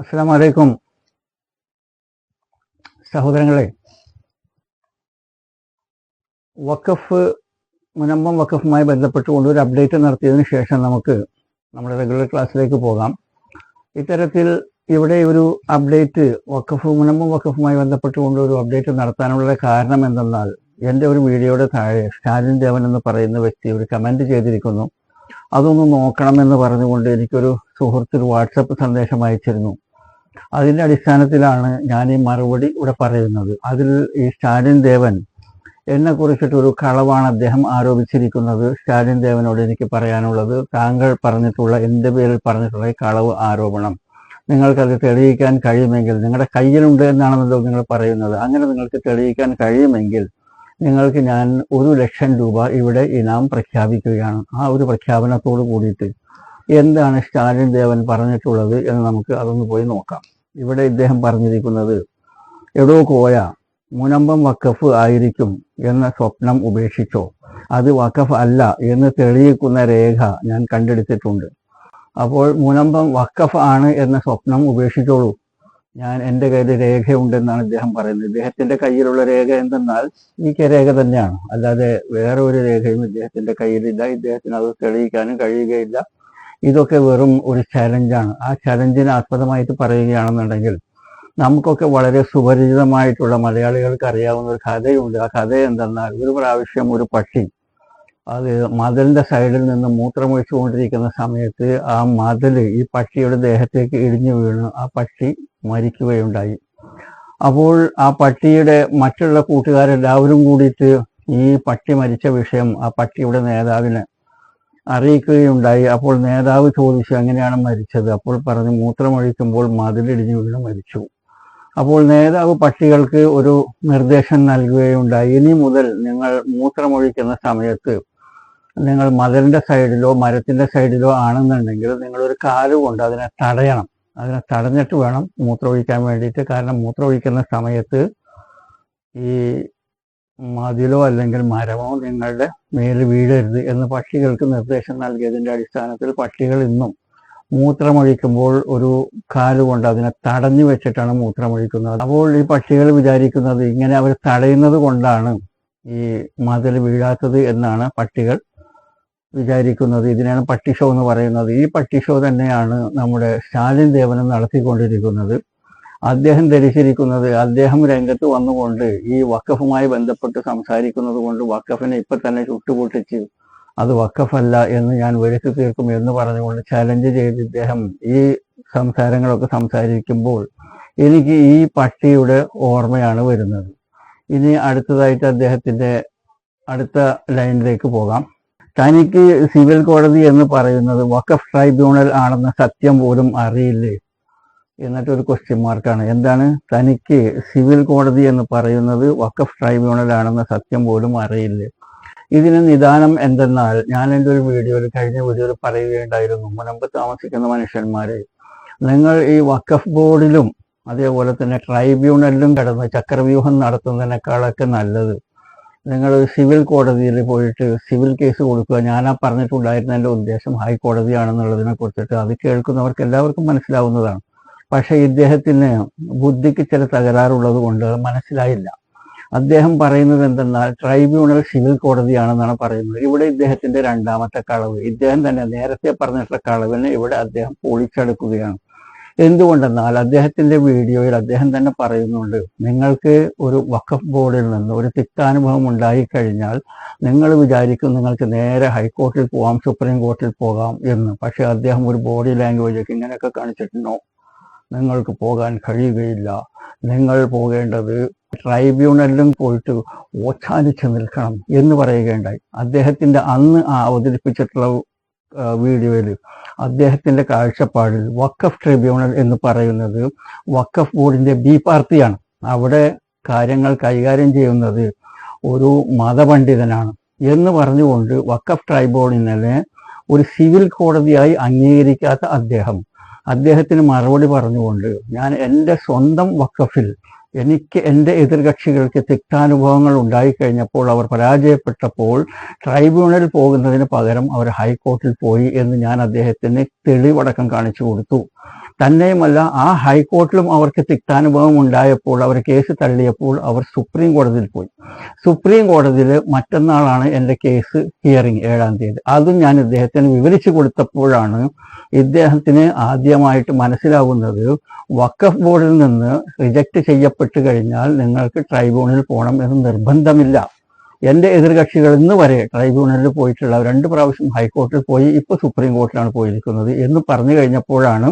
അസ്സാം വലൈക്കും സഹോദരങ്ങളെ വഖഫ് മുനമ്പം വഖഫുമായി ബന്ധപ്പെട്ടുകൊണ്ട് ഒരു അപ്ഡേറ്റ് നടത്തിയതിനു ശേഷം നമുക്ക് നമ്മുടെ റെഗുലർ ക്ലാസ്സിലേക്ക് പോകാം. ഇത്തരത്തിൽ ഇവിടെ ഒരു അപ്ഡേറ്റ് വഖഫ് മുനമ്പം വഖഫുമായി ബന്ധപ്പെട്ടുകൊണ്ട് ഒരു അപ്ഡേറ്റ് നടത്താനുള്ള കാരണം എന്തെന്നാൽ എന്റെ ഒരു വീഡിയോയുടെ താഴെ സ്റ്റാലിൻ ദേവൻ എന്ന് പറയുന്ന വ്യക്തി ഒരു കമന്റ് ചെയ്തിരിക്കുന്നു. അതൊന്ന് നോക്കണമെന്ന് പറഞ്ഞുകൊണ്ട് എനിക്കൊരു സുഹൃത്ത് ഒരു വാട്സപ്പ് സന്ദേശം അയച്ചിരുന്നു. അതിന്റെ അടിസ്ഥാനത്തിലാണ് ഞാൻ ഈ മറുപടി ഇവിടെ പറയുന്നത്. അതിൽ ഈ സ്റ്റാലിൻ ദേവൻ എന്നെ കുറിച്ചിട്ടൊരു കളവാണ് അദ്ദേഹം ആരോപിച്ചിരിക്കുന്നത്. സ്റ്റാലിൻ ദേവനോട് എനിക്ക് പറയാനുള്ളത് താങ്കൾ പറഞ്ഞിട്ടുള്ള എന്റെ പേരിൽ പറഞ്ഞിട്ടുള്ള ഈ കളവ് ആരോപണം. നിങ്ങൾക്കത് തെളിയിക്കാൻ കഴിയുമെങ്കിൽ നിങ്ങളുടെ കയ്യിലുണ്ട് എന്നാണെന്നല്ലോ നിങ്ങൾ പറയുന്നത്. അങ്ങനെ നിങ്ങൾക്ക് തെളിയിക്കാൻ കഴിയുമെങ്കിൽ നിങ്ങൾക്ക് ഞാൻ ഒരു ലക്ഷം രൂപ ഇവിടെ ഇനാം പ്രഖ്യാപിക്കുകയാണ്. ആ ഒരു പ്രഖ്യാപനത്തോട് കൂടിയിട്ട് എന്താണ് സ്റ്റാലിൻ ദേവൻ പറഞ്ഞിട്ടുള്ളത് എന്ന് നമുക്ക് അതൊന്ന് പോയി നോക്കാം. ഇവിടെ ഇദ്ദേഹം പറഞ്ഞിരിക്കുന്നത് എടോ കോയ മുനമ്പം വക്കഫ് ആയിരിക്കും എന്ന സ്വപ്നം ഉപേക്ഷിച്ചോ? അത് വക്കഫ് അല്ല എന്ന് തെളിയിക്കുന്ന രേഖ ഞാൻ കണ്ടെടുത്തിട്ടുണ്ട്. അപ്പോൾ മുനമ്പം വക്കഫ് ആണ് എന്ന സ്വപ്നം ഉപേക്ഷിച്ചോളൂ. ഞാൻ എന്റെ കയ്യിൽ രേഖയുണ്ടെന്നാണ് ഇദ്ദേഹം പറയുന്നത്. ഇദ്ദേഹത്തിന്റെ കയ്യിലുള്ള രേഖ എന്തെന്നാൽ ഈ രേഖ തന്നെയാണ്. അല്ലാതെ വേറെ ഒരു രേഖയും ഇദ്ദേഹത്തിന്റെ കയ്യിലില്ല. ഇദ്ദേഹത്തിന് അത് തെളിയിക്കാനും കഴിയുകയില്ല. ഇതൊക്കെ വെറും ഒരു ചലഞ്ചാണ് ആ ചലഞ്ചിന് ആസ്പദമായിട്ട് പറയുകയാണെന്നുണ്ടെങ്കിൽ നമുക്കൊക്കെ വളരെ സുപരിചിതമായിട്ടുള്ള മലയാളികൾക്ക് അറിയാവുന്ന ഒരു കഥയുണ്ട്. ആ കഥ എന്തെന്നാൽ ഒരു പ്രാവശ്യം ഒരു പക്ഷി അത് മതിലിന്റെ സൈഡിൽ നിന്ന് മൂത്രമൊഴിച്ചുകൊണ്ടിരിക്കുന്ന സമയത്ത് ആ മതിൽ ഈ പക്ഷിയുടെ ദേഹത്തേക്ക് ഇടിഞ്ഞു വീണ് ആ പക്ഷി മരിക്കുകയുണ്ടായി. അപ്പോൾ ആ പട്ടിയുടെ മറ്റുള്ള കൂട്ടുകാരെല്ലാവരും കൂടിയിട്ട് ഈ പട്ടി മരിച്ച വിഷയം ആ പട്ടിയുടെ നേതാവിന് അറിയിക്കുകയുണ്ടായി. അപ്പോൾ നേതാവ് ചോദിച്ചു എങ്ങനെയാണ് മരിച്ചത്? അപ്പോൾ പറഞ്ഞു മൂത്രമൊഴിക്കുമ്പോൾ മതിലിടിഞ്ഞു വീണ് മരിച്ചു. അപ്പോൾ നേതാവ് പട്ടികൾക്ക് ഒരു നിർദ്ദേശം നൽകുകയുണ്ടായി. ഇനി മുതൽ നിങ്ങൾ മൂത്രമൊഴിക്കുന്ന സമയത്ത് നിങ്ങൾ മതിലിന്റെ സൈഡിലോ മരത്തിന്റെ സൈഡിലോ ആണെന്നുണ്ടെങ്കിൽ നിങ്ങളൊരു കാൽ കൊണ്ട് അതിനെ തടയണം. അതിനെ തടഞ്ഞിട്ട് വേണം മൂത്രമൊഴിക്കാൻ വേണ്ടിയിട്ട്. കാരണം മൂത്രമൊഴിക്കുന്ന സമയത്ത് ഈ മതിലോ അല്ലെങ്കിൽ മരമോ നിങ്ങളുടെ മേൽ വീഴരുത് എന്ന് പക്ഷികൾക്ക് നിർദ്ദേശം നൽകിയതിന്റെ അടിസ്ഥാനത്തിൽ പക്ഷികൾ ഇന്നും മൂത്രമൊഴിക്കുമ്പോൾ ഒരു കാലുകൊണ്ട് അതിനെ തടഞ്ഞു വെച്ചിട്ടാണ് മൂത്രമൊഴിക്കുന്നത്. അപ്പോൾ ഈ പക്ഷികൾ വിചാരിക്കുന്നത് ഇങ്ങനെ അവർ തടയുന്നത് കൊണ്ടാണ് ഈ മതിൽ വീഴാത്തത് എന്നാണ് പട്ടികൾ വിചാരിക്കുന്നത്. ഇതിനാണ് പട്ടിഷോ എന്ന് പറയുന്നത്. ഈ പട്ടിഷോ തന്നെയാണ് നമ്മുടെ സ്റ്റാലിൻ ദേവനം നടത്തിക്കൊണ്ടിരിക്കുന്നത്. അദ്ദേഹം ധരിച്ചിരിക്കുന്നത് അദ്ദേഹം രംഗത്ത് വന്നുകൊണ്ട് ഈ വക്കഫുമായി ബന്ധപ്പെട്ട് സംസാരിക്കുന്നത് കൊണ്ട് വക്കഫിനെ ഇപ്പൊ തന്നെ ചുട്ടുപൊട്ടിച്ച് അത് വക്കഫല്ല എന്ന് ഞാൻ വരുത്തി തീർക്കും എന്ന് പറഞ്ഞുകൊണ്ട് ചലഞ്ച് ചെയ്ത് ഇദ്ദേഹം ഈ സംസാരങ്ങളൊക്കെ സംസാരിക്കുമ്പോൾ എനിക്ക് ഈ പട്ടിയുടെ ഓർമ്മയാണ് വരുന്നത്. ഇനി അടുത്തതായിട്ട് അദ്ദേഹത്തിന്റെ അടുത്ത ലൈനിലേക്ക് പോകാം. തനിക്ക് സിവിൽ കോടതി എന്ന് പറയുന്നത് വഖഫ് ട്രൈബ്യൂണൽ ആണെന്ന സത്യം പോലും അറിയില്ലേ? എന്നിട്ടൊരു ക്വസ്റ്റ്യൻ മാർക്കാണ് എന്താണ്? തനിക്ക് സിവിൽ കോടതി എന്ന് പറയുന്നത് വക്കഫ് ട്രൈബ്യൂണൽ ആണെന്ന സത്യം പോലും അറിയില്ല. ഇതിന് നിദാനം എന്തെന്നാൽ ഞാൻ എന്റെ ഒരു വീഡിയോയിൽ കഴിഞ്ഞ വീഡിയോയിൽ പറയുകയുണ്ടായിരുന്നു. മുനമ്പ് താമസിക്കുന്ന മനുഷ്യന്മാരെ നിങ്ങൾ ഈ വക്കഫ് ബോർഡിലും അതേപോലെ തന്നെ ട്രൈബ്യൂണലിലും കിടന്ന് ചക്രവ്യൂഹം നടത്തുന്നതിനേക്കാളൊക്കെ നല്ലത്. നിങ്ങൾ സിവിൽ കോടതിയിൽ പോയിട്ട് സിവിൽ കേസ് കൊടുക്കുക. ഞാൻ ആ പറഞ്ഞിട്ടുണ്ടായിരുന്ന എന്റെ ഉദ്ദേശം ഹൈക്കോടതിയാണെന്നുള്ളതിനെ കുറിച്ചിട്ട് അത് കേൾക്കുന്നവർക്ക് എല്ലാവർക്കും മനസ്സിലാവുന്നതാണ്. പക്ഷേ ഇദ്ദേഹത്തിന് ബുദ്ധിക്ക് ചില തകരാറുള്ളത് കൊണ്ട് മനസ്സിലായില്ല. അദ്ദേഹം പറയുന്നത് എന്തെന്നാൽ ട്രൈബ്യൂണൽ സിവിൽ കോടതിയാണെന്നാണ് പറയുന്നത്. ഇവിടെ ഇദ്ദേഹത്തിന്റെ രണ്ടാമത്തെ കളവ്. ഇദ്ദേഹം തന്നെ നേരത്തെ പറഞ്ഞിട്ടുള്ള കളവിനെ ഇവിടെ അദ്ദേഹം പൊളിച്ചെടുക്കുകയാണ്. എന്തുകൊണ്ടെന്നാൽ അദ്ദേഹത്തിന്റെ വീഡിയോയിൽ അദ്ദേഹം തന്നെ പറയുന്നുണ്ട് നിങ്ങൾക്ക് ഒരു വഖഫ് ബോർഡിൽ നിന്ന് ഒരു തിക്താനുഭവം ഉണ്ടായി കഴിഞ്ഞാൽ നിങ്ങൾ വിചാരിക്കും നിങ്ങൾക്ക് നേരെ ഹൈക്കോർട്ടിൽ പോകാം സുപ്രീം കോർട്ടിൽ പോകാം എന്ന്. പക്ഷേ അദ്ദേഹം ഒരു ബോഡി ലാംഗ്വേജൊക്കെ ഇങ്ങനെയൊക്കെ കാണിച്ചിട്ടുണ്ടോ നിങ്ങൾക്ക് പോകാൻ കഴിയുകയില്ല. നിങ്ങൾ പോകേണ്ടത് ട്രൈബ്യൂണലിലും പോയിട്ട് ഓച്ചാനിച്ച് നിൽക്കണം എന്ന് പറയുകയുണ്ടായി. അദ്ദേഹത്തിന്റെ അന്ന് അവതരിപ്പിച്ചിട്ടുള്ള വീഡിയോയിൽ അദ്ദേഹത്തിന്റെ കാഴ്ചപ്പാടിൽ വക്കഫ് ട്രിബ്യൂണൽ എന്ന് പറയുന്നത് വക്കഫ് ബോർഡിന്റെ ബി പാർട്ടിയാണ്. അവിടെ കാര്യങ്ങൾ കൈകാര്യം ചെയ്യുന്നത് ഒരു മതപണ്ഡിതനാണ് എന്ന് പറഞ്ഞുകൊണ്ട് വക്കഫ് ട്രൈബ്യൂണലിനെ ഒരു സിവിൽ കോടതിയായി അംഗീകരിക്കാത്ത അദ്ദേഹം അദ്ദേഹത്തിന് മറുപടി പറഞ്ഞുകൊണ്ട് ഞാൻ എന്റെ സ്വന്തം വക്കഫിൽ എനിക്ക് എന്റെ എതിർകക്ഷികൾക്ക് തിക്താനുഭവങ്ങൾ ഉണ്ടായിക്കഴിഞ്ഞപ്പോൾ അവർ പരാജയപ്പെട്ടപ്പോൾ ട്രൈബ്യൂണലിൽ പോകുന്നതിന് പകരം അവർ ഹൈക്കോർട്ടിൽ പോയി എന്ന് ഞാൻ അദ്ദേഹത്തിന് തെളിവടക്കം കാണിച്ചു കൊടുത്തു. തന്നെയുമല്ല ആ ഹൈക്കോർട്ടിലും അവർക്ക് തിക്താനുഭവം ഉണ്ടായപ്പോൾ അവർ കേസ് തള്ളിയപ്പോൾ അവർ സുപ്രീം കോടതിയിൽ പോയി. സുപ്രീം കോടതിയിൽ മറ്റന്നാളാണ് എന്റെ കേസ് ഹിയറിംഗ് ഏഴാം തീയതി. അതും ഞാൻ ഇദ്ദേഹത്തിന് വിവരിച്ചു കൊടുത്തപ്പോഴാണ് ഇദ്ദേഹത്തിന് ആദ്യമായിട്ട് മനസ്സിലാവുന്നത് വക്കഫ് ബോർഡിൽ നിന്ന് റിജക്റ്റ് ചെയ്യപ്പെട്ട് കഴിഞ്ഞാൽ നിങ്ങൾക്ക് ട്രൈബ്യൂണലിൽ പോകണം എന്ന് നിർബന്ധമില്ല. എന്റെ എതിർകക്ഷികൾ ഇന്ന് വരെ ട്രൈബ്യൂണലിൽ പോയിട്ടുള്ള രണ്ട് പ്രാവശ്യം ഹൈക്കോർട്ടിൽ പോയി ഇപ്പോൾ സുപ്രീം കോർട്ടിലാണ് പോയിരിക്കുന്നത് എന്ന് പറഞ്ഞു കഴിഞ്ഞപ്പോഴാണ്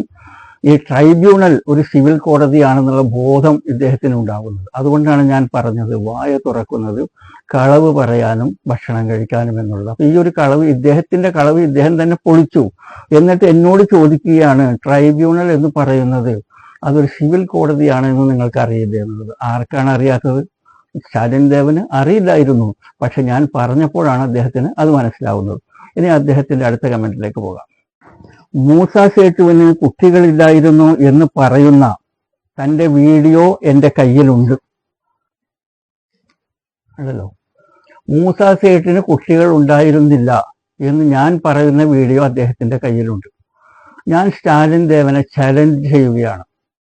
ഈ ട്രൈബ്യൂണൽ ഒരു സിവിൽ കോടതിയാണെന്നുള്ള ബോധം ഇദ്ദേഹത്തിന് ഉണ്ടാകുന്നത്. അതുകൊണ്ടാണ് ഞാൻ പറഞ്ഞത് വായ തുറക്കുന്നത് കളവ് പറയാനും ഭക്ഷണം കഴിക്കാനും എന്നുള്ളത്. അപ്പൊ ഈ ഒരു കളവ് ഇദ്ദേഹത്തിന്റെ കളവ് ഇദ്ദേഹം തന്നെ പൊളിച്ചു. എന്നിട്ട് എന്നോട് ചോദിക്കുകയാണ് ട്രൈബ്യൂണൽ എന്ന് പറയുന്നത് അതൊരു സിവിൽ കോടതിയാണ് എന്ന് നിങ്ങൾക്ക് അറിയില്ല എന്നുള്ളത്. ആർക്കാണ് അറിയാത്തത്? സ്റ്റാലിൻ ദേവന് അറിയില്ലായിരുന്നു. പക്ഷെ ഞാൻ പറഞ്ഞപ്പോഴാണ് അദ്ദേഹത്തിന് അത് മനസ്സിലാവുന്നത്. ഇനി അദ്ദേഹത്തിന്റെ അടുത്ത കമന്റിലേക്ക് പോകാം. മൂസ സേട്ടുവിന് കുട്ടികളില്ലായിരുന്നു എന്ന് പറയുന്ന തന്റെ വീഡിയോ എന്റെ കയ്യിലുണ്ട്. അല്ലല്ലോ മൂസ സേട്ടിന് കുട്ടികൾ ഉണ്ടായിരുന്നില്ല എന്ന് ഞാൻ പറയുന്ന വീഡിയോ അദ്ദേഹത്തിന്റെ കയ്യിലുണ്ട്. ഞാൻ സ്റ്റാലിൻ ദേവനെ ചലഞ്ച് ചെയ്യുകയാണ്.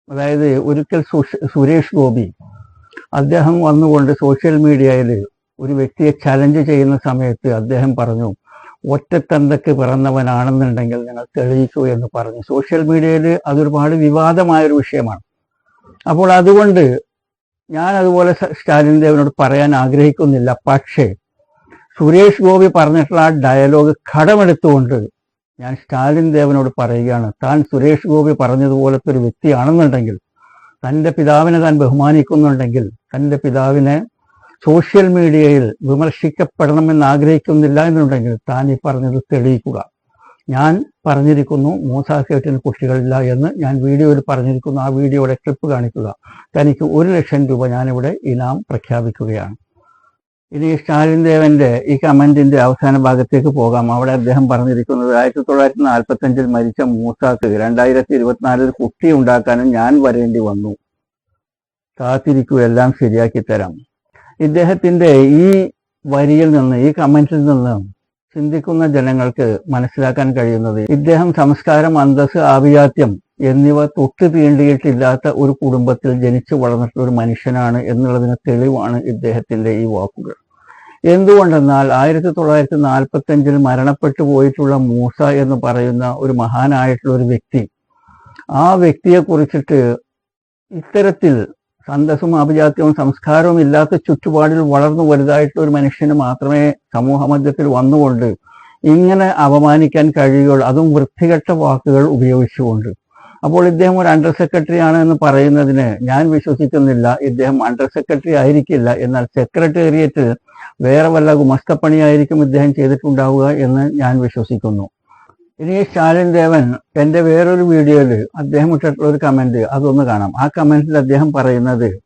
അതായത് ഒരിക്കൽ സുരേഷ് ഗോപി അദ്ദേഹം വന്നുകൊണ്ട് സോഷ്യൽ മീഡിയയിൽ ഒരു വ്യക്തിയെ ചലഞ്ച് ചെയ്യുന്ന സമയത്ത് അദ്ദേഹം പറഞ്ഞു ഒറ്റത്തന്തക്ക് പിറന്നവനാണെന്നുണ്ടെങ്കിൽ ഞങ്ങൾ തെളിയിക്കൂ എന്ന് പറഞ്ഞു. സോഷ്യൽ മീഡിയയിൽ അതൊരുപാട് വിവാദമായൊരു വിഷയമാണ്. അപ്പോൾ അതുകൊണ്ട് ഞാൻ അതുപോലെ സ്റ്റാലിൻ ദേവനോട് പറയാൻ ആഗ്രഹിക്കുന്നില്ല. പക്ഷേ സുരേഷ് ഗോപി പറഞ്ഞിട്ടുള്ള ആ ഡയലോഗ് കടമെടുത്തുകൊണ്ട് ഞാൻ സ്റ്റാലിൻ ദേവനോട് പറയുകയാണ്. താൻ സുരേഷ് ഗോപി പറഞ്ഞതുപോലത്തെ ഒരു വ്യക്തിയാണെന്നുണ്ടെങ്കിൽ തന്റെ പിതാവിനെ താൻ ബഹുമാനിക്കുന്നുണ്ടെങ്കിൽ തന്റെ പിതാവിനെ സോഷ്യൽ മീഡിയയിൽ വിമർശിക്കപ്പെടണമെന്ന് ആഗ്രഹിക്കുന്നില്ല എന്നുണ്ടെങ്കിൽ താൻ ഈ പറഞ്ഞത് തെളിയിക്കുക. ഞാൻ പറഞ്ഞിരിക്കുന്നു മൂസാസേട്ടിന് കുട്ടികളില്ല എന്ന് ഞാൻ വീഡിയോയിൽ പറഞ്ഞിരിക്കുന്നു. ആ വീഡിയോയുടെ ക്ലിപ്പ് കാണിക്കുക. തനിക്ക് ഒരു ലക്ഷം രൂപ ഞാനിവിടെ ഇനാം പ്രഖ്യാപിക്കുകയാണ്. ഇനി സ്റ്റാലിൻ ദേവന്റെ ഈ കമന്റിന്റെ അവസാന ഭാഗത്തേക്ക് പോകാം. അവിടെ അദ്ദേഹം പറഞ്ഞിരിക്കുന്നത് ആയിരത്തി തൊള്ളായിരത്തി നാൽപ്പത്തി അഞ്ചിൽ മരിച്ച മൂസാക്ക് രണ്ടായിരത്തി ഇരുപത്തിനാലിൽ കുട്ടി ഉണ്ടാക്കാനും ഞാൻ വരേണ്ടി വന്നു. കാത്തിരിക്കൂ എല്ലാം ശരിയാക്കി തരാം. ഇദ്ദേഹത്തിന്റെ ഈ വരിയിൽ നിന്ന് ഈ കമന്റിൽ നിന്ന് ചിന്തിക്കുന്ന ജനങ്ങൾക്ക് മനസ്സിലാക്കാൻ കഴിയുന്നത് ഇദ്ദേഹം സംസ്കാരം അന്തസ് ആഭിജാത്യം എന്നിവ തൊട്ട് തീണ്ടിയിട്ടില്ലാത്ത ഒരു കുടുംബത്തിൽ ജനിച്ചു വളർന്നിട്ടുള്ള ഒരു മനുഷ്യനാണ് എന്നുള്ളതിന് തെളിവാണ് ഇദ്ദേഹത്തിന്റെ ഈ വാക്കുകൾ. എന്തുകൊണ്ടെന്നാൽ ആയിരത്തി തൊള്ളായിരത്തി നാൽപ്പത്തി അഞ്ചിൽ മരണപ്പെട്ടു പോയിട്ടുള്ള മൂസ എന്ന് പറയുന്ന ഒരു മഹാനായിട്ടുള്ള ഒരു വ്യക്തി ആ വ്യക്തിയെ കുറിച്ചിട്ട് ഇത്തരത്തിൽ സന്തസും അഭിജാത്യവും സംസ്കാരവും ഇല്ലാത്ത ചുറ്റുപാടിൽ വളർന്നു വലുതായിട്ടുള്ള ഒരു മനുഷ്യന് മാത്രമേ സമൂഹ മധ്യത്തിൽ വന്നുകൊണ്ട് ഇങ്ങനെ അപമാനിക്കാൻ കഴിയുകയുള്ളൂ. അതും വൃത്തികെട്ട വാക്കുകൾ ഉപയോഗിച്ചുകൊണ്ട്. അപ്പോൾ ഇദ്ദേഹം ഒരു അണ്ടർ സെക്രട്ടറി ആണ് എന്ന് പറയുന്നതിന് ഞാൻ വിശ്വസിക്കുന്നില്ല. ഇദ്ദേഹം അണ്ടർ സെക്രട്ടറി ആയിരിക്കില്ല. എന്നാൽ സെക്രട്ടേറിയറ്റിൽ വേറെ വല്ല ഗുമസ്തപ്പണിയായിരിക്കും ഇദ്ദേഹം ചെയ്തിട്ടുണ്ടാവുക എന്ന് ഞാൻ വിശ്വസിക്കുന്നു. ഇനി ശാലിൻ ദേവൻ എന്റെ വേറൊരു വീഡിയോയിൽ അദ്ദേഹം ഇട്ടിട്ടുള്ള ഒരു കമന്റ് അതൊന്ന് കാണാം. ആ കമന്റിൽ അദ്ദേഹം പറയുന്നത്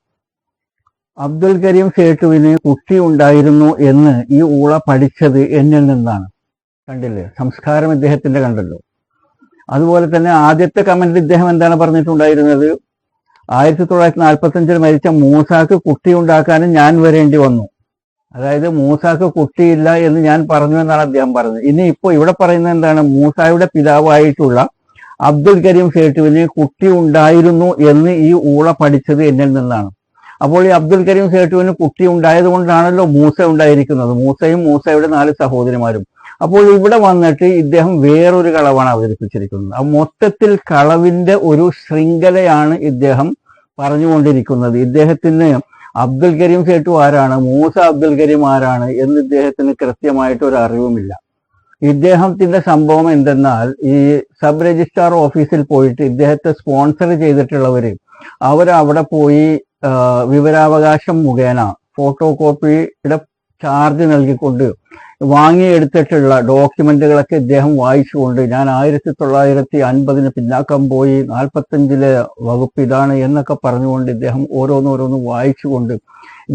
അബ്ദുൽ കരീം സേട്ടുവിന് കുട്ടി ഉണ്ടായിരുന്നു എന്ന് ഈ ഊള പഠിച്ചത് എന്നിൽ നിന്നാണ്. കണ്ടില്ലേ? സംസ്കാരം ഇദ്ദേഹത്തിന്റെ കണ്ടല്ലോ. അതുപോലെ തന്നെ ആദ്യത്തെ കമന്റിൽ ഇദ്ദേഹം എന്താണ് പറഞ്ഞിട്ടുണ്ടായിരുന്നത്? ആയിരത്തി തൊള്ളായിരത്തി നാൽപ്പത്തി അഞ്ചിൽ മരിച്ച മൂസാക്ക് കുട്ടി ഉണ്ടാക്കാനും ഞാൻ വരേണ്ടി വന്നു. അതായത് മൂസാക്ക് കുട്ടിയില്ല എന്ന് ഞാൻ പറഞ്ഞു എന്നാണ് അദ്ദേഹം പറഞ്ഞത്. ഇനി ഇപ്പോൾ ഇവിടെ പറയുന്നത് എന്താണ്? മൂസായുടെ പിതാവായിട്ടുള്ള അബ്ദുൽ കരീം സേട്ടുവിന് കുട്ടി ഉണ്ടായിരുന്നു എന്ന് ഈ ഊള പഠിച്ചത് എന്നിൽ നിന്നാണ്. അപ്പോൾ ഈ അബ്ദുൽ കരീം സേട്ടുവിന് കുട്ടി ഉണ്ടായത് കൊണ്ടാണല്ലോ മൂസ ഉണ്ടായിരിക്കുന്നത്. മൂസയും മൂസയുടെ നാല് സഹോദരിമാരും. അപ്പോൾ ഇവിടെ വന്നിട്ട് ഇദ്ദേഹം വേറൊരു കളവാണ് അവതരിപ്പിച്ചിരിക്കുന്നത്. ആ മൊത്തത്തിൽ കളവിന്റെ ഒരു ശൃംഖലയാണ് ഇദ്ദേഹം പറഞ്ഞുകൊണ്ടിരിക്കുന്നത്. ഇദ്ദേഹത്തിന് അബ്ദുൽ കരീം സേട്ടു ആരാണ്? മൂസ അബ്ദുൽ കരീം ആരാണ്? എന്ന് ഇദ്ദേഹത്തിന് കൃത്യമായിട്ട് ഒരു അറിവുമില്ല. ഇദ്ദേഹത്തിന്റെ സംഭവം എന്തെന്നാൽ ഈ സബ് രജിസ്ട്രാർ ഓഫീസിൽ പോയിട്ട് ഇദ്ദേഹത്തെ സ്പോൺസർ ചെയ്തിട്ടുള്ളവര് അവരവിടെ പോയി വിവരാവകാശം മുഖേന ഫോട്ടോ കോപ്പിയുടെ ചാർജ് നൽകിക്കൊണ്ട് വാങ്ങിയെടുത്തിട്ടുള്ള ഡോക്യുമെന്റുകളൊക്കെ ഇദ്ദേഹം വായിച്ചുകൊണ്ട് ഞാൻ ആയിരത്തി തൊള്ളായിരത്തി അൻപതിന് പിന്നാക്കം പോയി നാൽപ്പത്തഞ്ചിലെ വകുപ്പ് ഇതാണ് എന്നൊക്കെ പറഞ്ഞുകൊണ്ട് ഇദ്ദേഹം ഓരോന്നോരോന്ന് വായിച്ചുകൊണ്ട്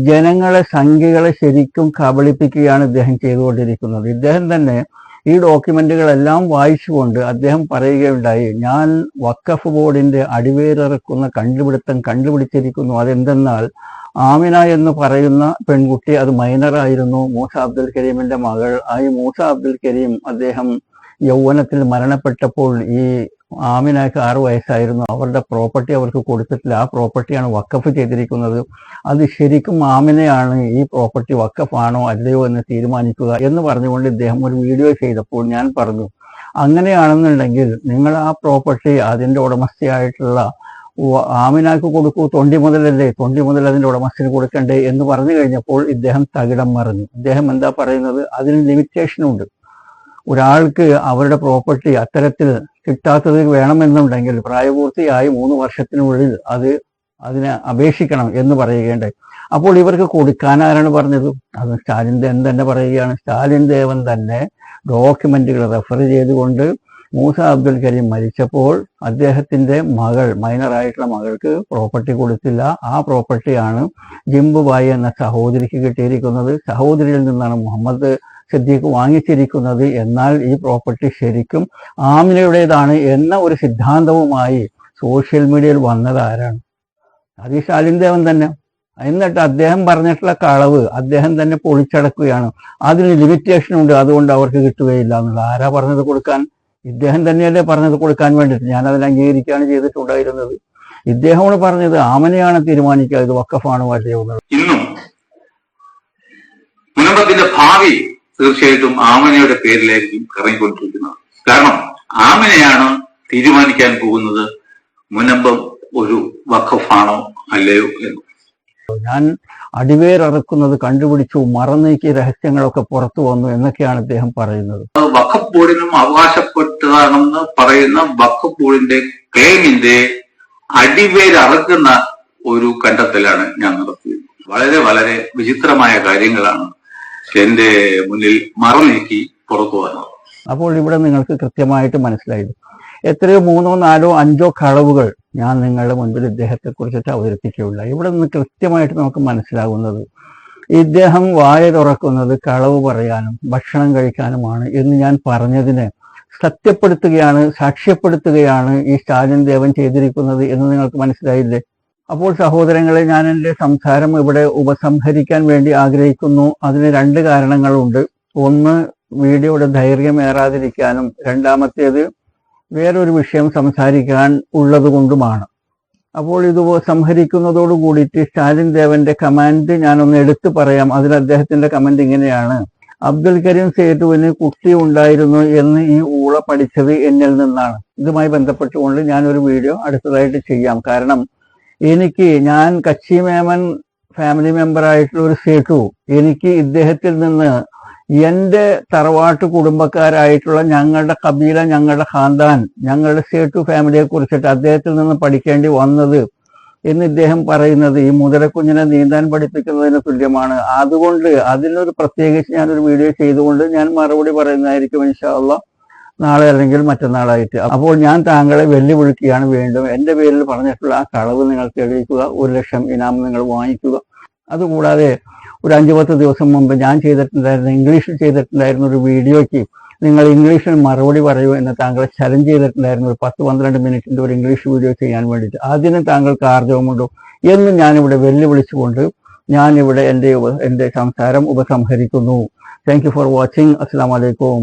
ജനങ്ങളെ സംഖ്യകളെ ശരിക്കും കബളിപ്പിക്കുകയാണ് ഇദ്ദേഹം ചെയ്തുകൊണ്ടിരിക്കുന്നത്. ഇദ്ദേഹം തന്നെ ഈ ഡോക്യുമെന്റുകളെല്ലാം വായിച്ചുകൊണ്ട് അദ്ദേഹം പറയുകയുണ്ടായി ഞാൻ വക്കഫ് ബോർഡിന്റെ അടിവേറിറക്കുന്ന കണ്ടുപിടുത്തം കണ്ടുപിടിച്ചിരിക്കുന്നു. അതെന്തെന്നാൽ ആമിന എന്ന് പറയുന്ന പെൺകുട്ടി അത് മൈനറായിരുന്നു മൂസ അബ്ദുൽ കരീമിന്റെ മകൾ. ആ മൂസ അബ്ദുൽ കരീം അദ്ദേഹം യൗവനത്തിൽ മരണപ്പെട്ടപ്പോൾ ഈ ആമിനാക്ക് ആറ് വയസ്സായിരുന്നു. അവരുടെ പ്രോപ്പർട്ടി അവർക്ക് കൊടുത്തിട്ടില്ല. ആ പ്രോപ്പർട്ടിയാണ് വക്കഫ് ചെയ്തിരിക്കുന്നത്. അത് ശരിക്കും ആമിനെയാണ് ഈ പ്രോപ്പർട്ടി വക്കഫാണോ അല്ലയോ എന്ന് തീരുമാനിക്കുക എന്ന് പറഞ്ഞുകൊണ്ട് ഇദ്ദേഹം ഒരു വീഡിയോ ചെയ്തപ്പോൾ ഞാൻ പറഞ്ഞു അങ്ങനെയാണെന്നുണ്ടെങ്കിൽ നിങ്ങൾ ആ പ്രോപ്പർട്ടി അതിന്റെ ഉടമസ്ഥയായിട്ടുള്ള ആമിനാക്ക് കൊടുക്കൂ. തൊണ്ടി മുതലല്ലേ? തൊണ്ടി മുതൽ അതിന്റെ ഉടമസ്ഥന് കൊടുക്കണ്ടേ? എന്ന് പറഞ്ഞു കഴിഞ്ഞപ്പോൾ ഇദ്ദേഹം തകിടം മറിഞ്ഞു. ഇദ്ദേഹം എന്താ പറയുന്നത്? അതിന് ലിമിറ്റേഷൻ ഉണ്ട്. ഒരാൾക്ക് അവരുടെ പ്രോപ്പർട്ടി അത്തരത്തിൽ കിട്ടാത്തത് വേണമെന്നുണ്ടെങ്കിൽ പ്രായപൂർത്തിയായി മൂന്ന് വർഷത്തിനുള്ളിൽ അത് അതിനെ അപേക്ഷിക്കണം എന്ന് പറയുകയുണ്ടായി. അപ്പോൾ ഇവർക്ക് കൊടുക്കാൻ ആരാണ് പറഞ്ഞത്? അത് സ്റ്റാലിൻ ദേവൻ തന്നെ പറയുകയാണ്. സ്റ്റാലിൻ ദേവൻ തന്നെ ഡോക്യുമെന്റുകൾ റെഫർ ചെയ്തുകൊണ്ട് മൂസ അബ്ദുൽ കരീം മരിച്ചപ്പോൾ അദ്ദേഹത്തിന്റെ മകൾ മൈനറായിട്ടുള്ള മകൾക്ക് പ്രോപ്പർട്ടി കൊടുത്തില്ല. ആ പ്രോപ്പർട്ടിയാണ് ജിംബുബായി എന്ന സഹോദരിക്ക് കിട്ടിയിരിക്കുന്നത്. സഹോദരിയിൽ നിന്നാണ് മുഹമ്മദ് സിദ്ദീഖ് വാങ്ങിച്ചിരിക്കുന്നത്. എന്നാൽ ഈ പ്രോപ്പർട്ടി ശരിക്കും ആമിനയുടേതാണ് എന്ന ഒരു സിദ്ധാന്തവുമായി സോഷ്യൽ മീഡിയയിൽ വന്നത് ആരാണ്? അത് ഈ ശാലിൻ ദേവൻ തന്നെ. എന്നിട്ട് അദ്ദേഹം പറഞ്ഞിട്ടുള്ള കളവ് അദ്ദേഹം തന്നെ പൊളിച്ചടക്കുകയാണ്. അതിന് ലിമിറ്റേഷൻ ഉണ്ട്. അതുകൊണ്ട് അവർക്ക് കിട്ടുകയില്ല എന്നുള്ളത്. ആരാ പറഞ്ഞത് കൊടുക്കാൻ? ഇദ്ദേഹം തന്നെയല്ലേ പറഞ്ഞത് കൊടുക്കാൻ വേണ്ടിയിട്ട്. ഞാൻ അതിൽ അംഗീകരിക്കുകയാണ് ചെയ്തിട്ടുണ്ടായിരുന്നത്. ഇദ്ദേഹമാണ് പറഞ്ഞത് ആമനെയാണ് തീരുമാനിക്കുക. ഇത് വക്കഫാണോ എന്നുള്ളത് ഇന്നും ഭാവി തീർച്ചയായിട്ടും ആമനയുടെ പേരിലായിരിക്കും ഇറങ്ങിക്കൊണ്ടിരിക്കുന്നത് കാരണം ആമനയാണ് തീരുമാനിക്കാൻ പോകുന്നത് മുനമ്പം ഒരു വഖഫാണോ അല്ലയോ എന്ന്. ഞാൻ അടിവേറക്കുന്നത് കണ്ടുപിടിച്ചു മറന്നേക്ക് രഹസ്യങ്ങളൊക്കെ പുറത്തു വന്നു എന്നൊക്കെയാണ് അദ്ദേഹം പറയുന്നത്. വഖഫ് ബോർഡിനും അവകാശപ്പെട്ടതാണെന്ന് പറയുന്ന വഖഫ് ബോർഡിന്റെ ക്ലെയിമിന്റെ അടിവേരറക്കുന്ന ഒരു കണ്ടെത്തലാണ് ഞാൻ നടത്തിയത്. വളരെ വളരെ വിചിത്രമായ കാര്യങ്ങളാണ് എന്റെ മുന്നിൽ മറനീക്കി പുറത്തു വന്നത് അപ്പോൾ ഇവിടെ നിങ്ങൾക്ക് കൃത്യമായിട്ട് മനസ്സിലായത് എത്രയോ മൂന്നോ നാലോ അഞ്ചോ കളവുകൾ ഞാൻ നിങ്ങളുടെ മുൻപിൽ ഇദ്ദേഹത്തെ കുറിച്ചിട്ട് അവതരിപ്പിക്കുകയുള്ളൂ. ഇവിടെ നിന്ന് കൃത്യമായിട്ട് നമുക്ക് മനസ്സിലാകുന്നത് ഇദ്ദേഹം വായ തുറക്കുന്നത് കളവ് പറയാനും ഭക്ഷണം കഴിക്കാനുമാണ് എന്ന് ഞാൻ പറഞ്ഞതിനെ സത്യപ്പെടുത്തുകയാണ് സാക്ഷ്യപ്പെടുത്തുകയാണ് ഈ സ്റ്റാലിൻ ദേവൻ ചെയ്തിരിക്കുന്നത് എന്ന് നിങ്ങൾക്ക് മനസ്സിലായില്ലേ? അപ്പോൾ സഹോദരങ്ങളെ ഞാൻ എന്റെ സംസാരം ഇവിടെ ഉപസംഹരിക്കാൻ വേണ്ടി ആഗ്രഹിക്കുന്നു. അതിന് രണ്ട് കാരണങ്ങളുണ്ട്. ഒന്ന് വീഡിയോയുടെ ദൈർഘ്യം ഏറാതിരിക്കാനും രണ്ടാമത്തേത് വേറൊരു വിഷയം സംസാരിക്കാൻ ഉള്ളത് കൊണ്ടുമാണ് അപ്പോൾ ഇത് സംഹരിക്കുന്നതോട് കൂടിയിട്ട് സ്റ്റാലിൻ ദേവന്റെ കമാൻഡ് ഞാനൊന്ന് എടുത്തു പറയാം. അതിൽ അദ്ദേഹത്തിന്റെ കമന്റ് ഇങ്ങനെയാണ്. അബ്ദുൽ കരീം സേതുവിന് കുട്ടി ഉണ്ടായിരുന്നു എന്ന് ഈ ഊള പഠിച്ചത് എന്നിൽ നിന്നാണ്. ഇതുമായി ബന്ധപ്പെട്ടുകൊണ്ട് ഞാനൊരു വീഡിയോ അടുത്തതായിട്ട് ചെയ്യാം. കാരണം എനിക്ക് ഞാൻ കച്ചി മേമൻ ഫാമിലി മെമ്പർ ആയിട്ടുള്ള ഒരു സേട്ടു എനിക്ക് ഇദ്ദേഹത്തിൽ നിന്ന് എന്റെ തറവാട്ട് കുടുംബക്കാരായിട്ടുള്ള ഞങ്ങളുടെ കബീല ഞങ്ങളുടെ ഖാന്താൻ ഞങ്ങളുടെ സേട്ടു ഫാമിലിയെ കുറിച്ചിട്ട് അദ്ദേഹത്തിൽ നിന്ന് പഠിക്കേണ്ടി വന്നത് എന്ന് ഇദ്ദേഹം പറയുന്നത് ഈ മുതലക്കുഞ്ഞിനെ നീന്താൻ പഠിപ്പിക്കുന്നതിന് തുല്യമാണ്. അതുകൊണ്ട് അതിനൊരു പ്രത്യേകിച്ച് ഞാനൊരു വീഡിയോ ചെയ്തുകൊണ്ട് ഞാൻ മറുപടി പറയുന്നതായിരിക്കും ഇൻഷാല്ല നാളെ അല്ലെങ്കിൽ മറ്റന്നാളായിട്ട്. അപ്പോൾ ഞാൻ താങ്കളെ വെല്ലുവിളിക്കുകയാണ് വീണ്ടും. എന്റെ പേരിൽ പറഞ്ഞിട്ടുള്ള ആ കളവ് നിങ്ങൾ തെളിയിക്കുക. ഒരു ലക്ഷം ഇനാം നിങ്ങൾ വാങ്ങിക്കുക. അതുകൂടാതെ ഒരു അഞ്ചു പത്ത് ദിവസം മുമ്പ് ഞാൻ ചെയ്തിട്ടുണ്ടായിരുന്ന ഇംഗ്ലീഷിൽ ചെയ്തിട്ടുണ്ടായിരുന്ന ഒരു വീഡിയോയ്ക്ക് നിങ്ങൾ ഇംഗ്ലീഷിൽ മറുപടി പറയൂ എന്ന് താങ്കളെ ചലഞ്ച് ചെയ്തിട്ടുണ്ടായിരുന്നു. ഒരു പത്ത് പന്ത്രണ്ട് മിനിറ്റിന്റെ ഒരു ഇംഗ്ലീഷ് വീഡിയോ ചെയ്യാൻ വേണ്ടിയിട്ട്. അതിന് താങ്കൾക്ക് ആർജവമുണ്ടോ എന്ന് ഞാനിവിടെ വെല്ലുവിളിച്ചുകൊണ്ട് ഞാനിവിടെ എന്റെ എന്റെ സംസാരം ഉപസംഹരിക്കുന്നു. താങ്ക് യു ഫോർ വാച്ചിങ് അസ്സാം വലൈക്കും